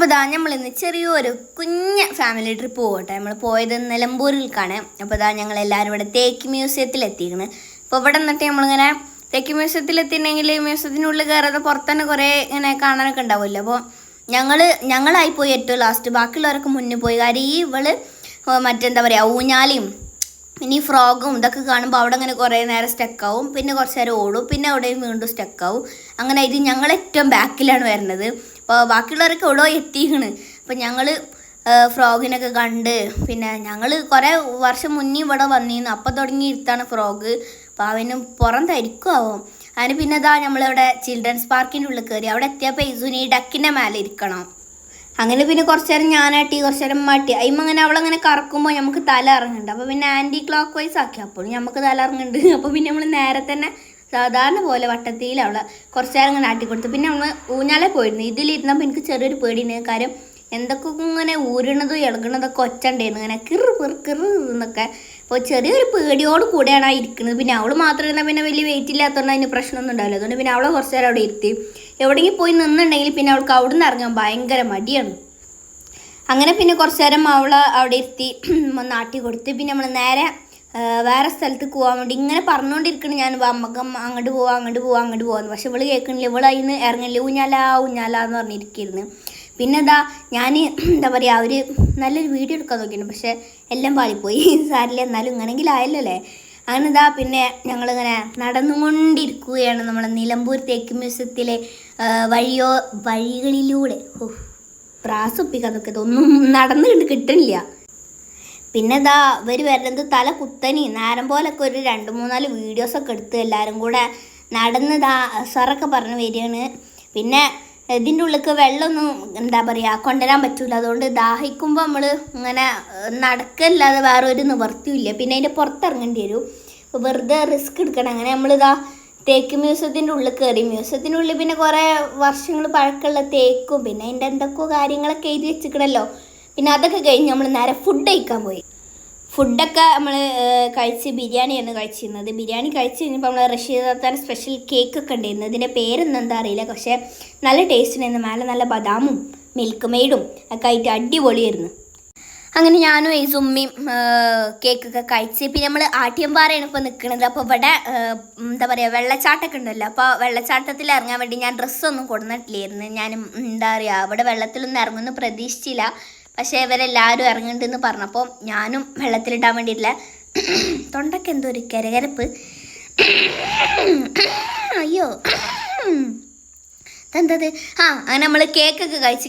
അപ്പോൾ ഇതാ നമ്മൾ ഇന്ന് ചെറിയൊരു കുഞ്ഞ് ഫാമിലി ട്രിപ്പ് പോകട്ടെ നമ്മൾ പോയത് നിലമ്പൂരിൽക്കാണ്. അപ്പോൾ ഇതാ ഞങ്ങൾ എല്ലാവരും ഇവിടെ തേക്ക് മ്യൂസിയത്തിൽ എത്തിയിരുന്നു അപ്പോൾ ഇവിടെ നിന്നിട്ട് നമ്മളിങ്ങനെ തേക്ക് മ്യൂസിയത്തിൽ എത്തിയിട്ടുണ്ടെങ്കിൽ മ്യൂസിയത്തിനുള്ളിൽ കയറാതെ പുറത്ത് തന്നെ കുറേ ഇങ്ങനെ കാണാനൊക്കെ ഉണ്ടാവുമല്ലോ. അപ്പോൾ ഞങ്ങൾ ഞങ്ങളായി പോയി ഏറ്റവും ലാസ്റ്റ് ബാക്കിയുള്ളവരൊക്കെ മുന്നിൽ പോയി. കാര്യം ഈ ഇവൾ മറ്റെന്താ പറയുക ഊഞ്ഞാലിയും പിന്നെ ഈ ഫ്രോഗും ഇതൊക്കെ കാണുമ്പോൾ അവിടെ അങ്ങനെ കുറേ നേരം സ്റ്റക്കാവും പിന്നെ കുറച്ച് നേരം ഓടും. പിന്നെ അവിടെയും വീണ്ടും സ്റ്റക്കാവും അങ്ങനെ ഇത് ഞങ്ങൾ ഏറ്റവും ബാക്കിലാണ് വരുന്നത്. അപ്പോൾ ബാക്കിയുള്ളവരൊക്കെ എവിടെയോ എത്തിക്കണ് അപ്പോൾ ഞങ്ങൾ ഫ്രോഗിനൊക്കെ കണ്ട്. പിന്നെ ഞങ്ങൾ കുറേ വർഷം മുന്നേ ഇവിടെ വന്നിരുന്നു അപ്പം തുടങ്ങി ഇരുത്താണ് ഫ്രോഗ്. അപ്പോൾ അവന് പുറം തരിക്കുമാവും അതിന് പിന്നെ ഇതാ നമ്മളിവിടെ ചിൽഡ്രൻസ് പാർക്കിന്റെ ഉള്ളിൽ കയറി അവിടെ എത്തിയപ്പോൾ ഇസുനി ഡക്കിന്റെ മേലെ ഇരിക്കണം. അങ്ങനെ പിന്നെ കുറച്ച് നേരം ഞാനാട്ടി കുറച്ച് നേരം മാട്ടി അതിമ്മ അങ്ങനെ അവളങ്ങനെ കറക്കുമ്പോൾ നമുക്ക് തല ഇറങ്ങുന്നുണ്ട്. അപ്പോൾ പിന്നെ ആന്റി ക്ലോക്ക് വൈസ് ആക്കി. അപ്പോൾ നമുക്ക് തല ഇറങ്ങുന്നുണ്ട്. അപ്പോൾ പിന്നെ നമ്മൾ നേരെ തന്നെ സാധാരണ പോലെ വട്ടത്തിൽ അവളെ കുറച്ച് നേരം ഇങ്ങനെ ആട്ടിക്കൊടുത്തു പിന്നെ നമ്മൾ ഊഞ്ഞാലെ പോയിരുന്നു. ഇതിലിരുന്നപ്പോൾ എനിക്ക് ചെറിയൊരു പേടിയുണ്ട്. കാര്യം എന്തൊക്കെ ഇങ്ങനെ ഊരണതും ഇളകണതൊക്കെ ഒച്ച ഉണ്ടായിരുന്നു ഇങ്ങനെ കിറ് കിറ് കിറ് എന്നൊക്കെ. അപ്പോൾ ചെറിയൊരു പേടിയോട് കൂടെയാണ് ആ ഇരിക്കുന്നത്. പിന്നെ അവൾ മാത്രമല്ല പിന്നെ വലിയ വെയിറ്റ് ഇല്ലാത്തതുകൊണ്ട് അതിന് പ്രശ്നമൊന്നും ഉണ്ടാവില്ല. അതുകൊണ്ട് പിന്നെ അവളെ കുറച്ച് നേരം അവിടെ ഇരുത്തി. എവിടെയെങ്കിലും പോയി നിന്നുണ്ടെങ്കിൽ പിന്നെ അവൾക്ക് അവിടെ നിന്ന് ഇറങ്ങാൻ ഭയങ്കര മടിയാണ്. അങ്ങനെ പിന്നെ കുറച്ച് നേരം അവളെ അവിടെ ഇരുത്തി ഒന്ന് ആട്ടി കൊടുത്ത്. പിന്നെ നമ്മൾ നേരെ വേറെ സ്ഥലത്ത് പോകാൻ വേണ്ടി ഇങ്ങനെ പറഞ്ഞുകൊണ്ടിരിക്കണം ഞാൻ. അമ്മയ്ക്ക് അങ്ങോട്ട് പോവാം അങ്ങോട്ട് പോവാം അങ്ങോട്ട് പോവാന്ന്. പക്ഷെ ഇവൾ കേൾക്കണില്ല. ഇവൾ അതിന് ഇറങ്ങില്ല ഊഞ്ഞാല ഊഞ്ഞാല എന്ന് പറഞ്ഞിരിക്കുന്നു പിന്നെ എന്താ ഞാൻ എന്താ പറയുക ഒരു നല്ലൊരു വീഡിയോ എടുക്കാൻ നോക്കിയിരുന്നു. പക്ഷെ എല്ലാം പാളിപ്പോയി. സാരില്ല എന്നാലും ഇങ്ങനെങ്കിലും ആയല്ലോ അല്ലേ? അങ്ങനെ ഇതാ പിന്നെ ഞങ്ങളിങ്ങനെ നടന്നുകൊണ്ടിരിക്കുകയാണ് നമ്മളെ നിലമ്പൂർ തേക്ക് മ്യൂസിയത്തിലെ വഴിയോ വഴികളിലൂടെ. ഓ പ്രാസൊപ്പിക്കാതൊക്കെ ഇതൊന്നും നടന്നു കണ്ട് കിട്ടണില്ല. പിന്നെ ഇതാ ഇവർ വരുന്നത് തല കുത്തനി. നേരം പോലൊക്കെ ഒരു രണ്ട് മൂന്നാൽ വീഡിയോസൊക്കെ എടുത്ത് എല്ലാവരും കൂടെ നടന്നതാ സാറൊക്കെ പറഞ്ഞു വരികയാണ്. പിന്നെ ഇതിന്റെ ഉള്ളിലേക്ക് വെള്ളമൊന്നും എന്താ പറയുക കൊണ്ടുവരാൻ പറ്റില്ല അതുകൊണ്ട് ദാഹിക്കുമ്പോൾ നമ്മൾ ഇങ്ങനെ നടക്കല്ലാതെ വേറെ ഒരു നിവർത്തിയില്ല പിന്നെ അതിന്റെ പുറത്തിറങ്ങേണ്ടി വരും. വെറുതെ റിസ്ക് എടുക്കണം. അങ്ങനെ നമ്മളിതാ തേക്ക് മ്യൂസിയത്തിന്റെ ഉള്ളിൽ കയറി. മ്യൂസിയത്തിന്റെ ഉള്ളിൽ പിന്നെ കുറേ വർഷങ്ങൾ പഴക്കമുള്ള തേക്കും പിന്നെ അതിന്റെ എന്തൊക്കെയോ കാര്യങ്ങളൊക്കെ എഴുതി വെച്ചിക്കണല്ലോ പിന്നെ അതൊക്കെ കഴിഞ്ഞ് നമ്മൾ നേരെ ഫുഡ് കഴിക്കാൻ പോയി. ഫുഡൊക്കെ നമ്മൾ കഴിച്ച് ബിരിയാണിയാണ് കഴിച്ചിരുന്നത്. ബിരിയാണി കഴിച്ച് കഴിഞ്ഞപ്പോൾ നമ്മൾ റഷീദ് റഷീദാത്താൻ സ്പെഷ്യൽ കേക്കൊക്കെ ഉണ്ടായിരുന്നു. ഇതിന്റെ പേരൊന്നും എന്താ അറിയില്ല. പക്ഷേ നല്ല ടേസ്റ്റ് ഉണ്ടായിരുന്നു. മേലെ നല്ല ബദാമും മിൽക്ക് മെയ്ഡും ഒക്കെ ആയിട്ട് അടിപൊളിയായിരുന്നു. അങ്ങനെ ഞാനും ഈ സുമ്മിയും കേക്കൊക്കെ കഴിച്ച് പിന്നെ നമ്മൾ ആട്ടിയമ്പാറയാണ് ഇപ്പോൾ നിൽക്കുന്നത് അപ്പോൾ ഇവിടെ എന്താ പറയുക വെള്ളച്ചാട്ടമൊക്കെ ഉണ്ടല്ലോ. അപ്പോൾ വെള്ളച്ചാട്ടത്തിൽ ഇറങ്ങാൻ വേണ്ടി ഞാൻ ഡ്രസ്സൊന്നും കൊടുന്നിട്ടില്ലായിരുന്നു. ഞാൻ എന്താ പറയുക ഇവിടെ വെള്ളത്തിലൊന്നും ഇറങ്ങുമെന്ന് പ്രതീക്ഷിച്ചില്ല. പക്ഷേ ഇവരെല്ലാവരും ഇറങ്ങുന്നുണ്ടെന്ന് പറഞ്ഞപ്പോൾ ഞാനും വെള്ളത്തിലിടാൻ വേണ്ടിയിട്ടില്ല തൊണ്ടയ്ക്ക് എന്തോ ഒരു കരകരപ്പ്. അയ്യോ. എന്തത് ആ അങ്ങനെ നമ്മൾ കേക്കൊക്കെ കഴിച്ച്